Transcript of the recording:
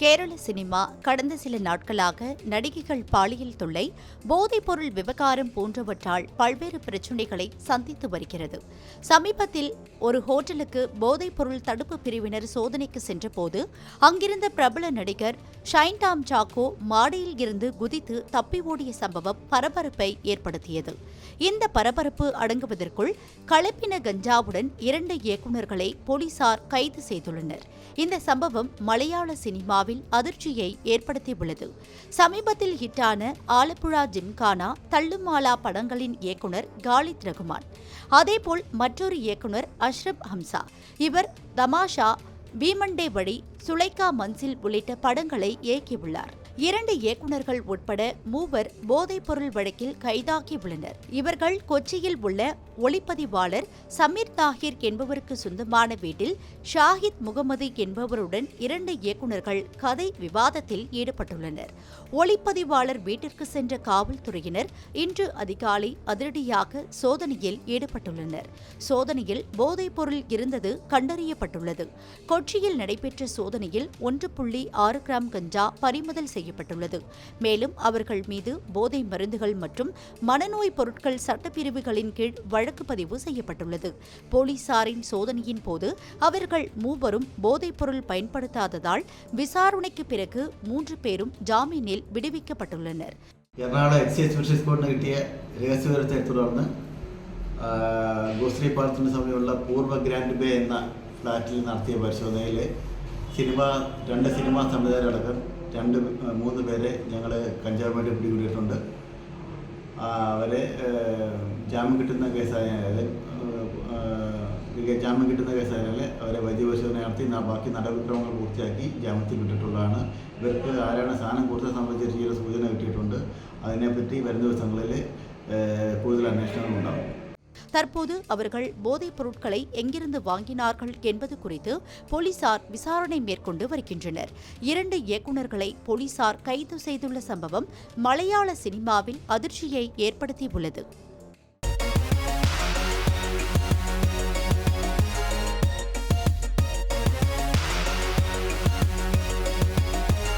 Kerala cinema கடந்த சில நாட்களாக நடிகைகள் பாலியல் தொல்லை போதைப்பொருள் விவகாரம் போன்றவற்றால் பல்வேறு பிரச்சினைகளை சந்தித்து வருகிறது. சமீபத்தில் ஒரு ஹோட்டலுக்கு போதைப்பொருள் தடுப்பு பிரிவினர் சோதனைக்கு சென்றபோது அங்கிருந்த பிரபல நடிகர் ஷைன் டாம் சாக்கோ மாடியில் இருந்து குதித்து தப்பி ஓடிய சம்பவம் பரபரப்பை ஏற்படுத்தியது. இந்த பரபரப்பு அடங்குவதற்குள் கலப்பின கஞ்சாவுடன் இரண்டு இயக்குநர்களை போலீசார் கைது செய்துள்ளனர். இந்த சம்பவம் மலையாள சினிமாவில் அதிர்ச்சியை ஏற்படுத்தியுள்ளது. சமீபத்தில் ஹிட்டான ஆலப்புழா ஜிம்கானா தள்ளுமாலா படங்களின் இயக்குனர் காலித் ரகுமான் அதேபோல் மற்றொரு இயக்குனர் அஷ்ரப் ஹம்சா. இவர் தமாஷா பீமண்டே வழி சுலைகா மன்சில் உள்ளிட்ட படங்களை இயக்கியுள்ளார். இரண்டு இயக்குநர்கள் உட்பட மூவர் போதைப்பொருள் வழக்கில் கைதாகியுள்ளனர் இவர்கள் கொச்சியில் உள்ள ஒளிப்பதிவாளர் சமீர் தாஹிர் என்பவருக்கு சொந்தமான வீட்டில் ஷாஹித் முகமது என்பவருடன் இரண்டு இயக்குநர்கள் கதை விவாதத்தில் ஈடுபட்டுள்ளனர். ஒளிப்பதிவாளர் வீட்டிற்கு சென்ற காவல்துறையினர் இன்று அதிகாலை அதிரடியாக சோதனையில் ஈடுபட்டுள்ளனர். சோதனையில் போதைப்பொருள் இருந்தது கண்டறியப்பட்டுள்ளது. கொச்சியில் நடைபெற்ற சோதனையில் ஒன்று புள்ளி ஆறு கிராம் கஞ்சா பறிமுதல் செய்யப்பட்டுள்ளது மேலும் அவர்கள் மீது போதை மருந்துகள் மற்றும் மனநோய் பொருட்கள் சட்டப்பிரிவுகளின் கீழ் வழக்கு பதிவு செய்யப்பட்டுள்ளது போலீசாரின் சோதனையின் போது அவர்கள் மூவரும் போதைப்பொருள் பயன்படுத்தாததால் விசாரணைக்கு பிறகு மூன்று பேரும் ஜாமீனில் விடுவிக்கப்பட்டுள்ளனர் എറണാകുളം എക്സൈസ് സ്പെഷ്യൽ സ്ക്വാഡിന് കിട്ടിയ രഹസ്യവിവരത്തെ തുടർന്ന് ആ, ഗോശ്രീ പാലത്തിന് സമീപമുള്ള പൂർവ്വ ഗ്രാൻഡ് ബേ എന്ന ഫ്ലാറ്റിൽ നടത്തിയ പരിശോധനയിൽ സിനിമ രണ്ട് സിനിമാ സംവിധായകരടക്കം രണ്ട് മൂന്ന് പേരെ ഞങ്ങൾ കഞ്ചാവുമായിട്ട് പിടികൂടിയിട്ടുണ്ട്. അവരെ ജാമ്യം കിട്ടുന്ന കേസായാൽ ആ, ജാമ്യം കിട്ടുന്ന കേസായാൽ അവരെ വൈദ്യപരിശോധന നടത്തി ബാക്കി നടപടിക്രമങ്ങൾ പൂർത്തിയാക്കി ജാമ്യത്തിൽ വിട്ടിട്ടുള്ളതാണ്. ഇവർക്ക് ആരാണ് സാധനം കൂടുതൽ സംബന്ധിച്ച് ചില സൂചന കിട്ടിയിട്ടുണ്ട്. അതിനെപ്പറ്റി വരും ദിവസങ്ങളിൽ കൂടുതൽ അന്വേഷണങ്ങൾ ഉണ്ടാകും தற்போது அவர்கள் போதைப் பொருட்களை எங்கிருந்து வாங்கினார்கள் என்பது குறித்து போலீசார் விசாரணை மேற்கொண்டு வருகின்றனர். இரண்டு இயக்குநர்களை போலீசார் கைது செய்துள்ள சம்பவம் மலையாள சினிமாவில் அதிர்ச்சியை ஏற்படுத்தியுள்ளது.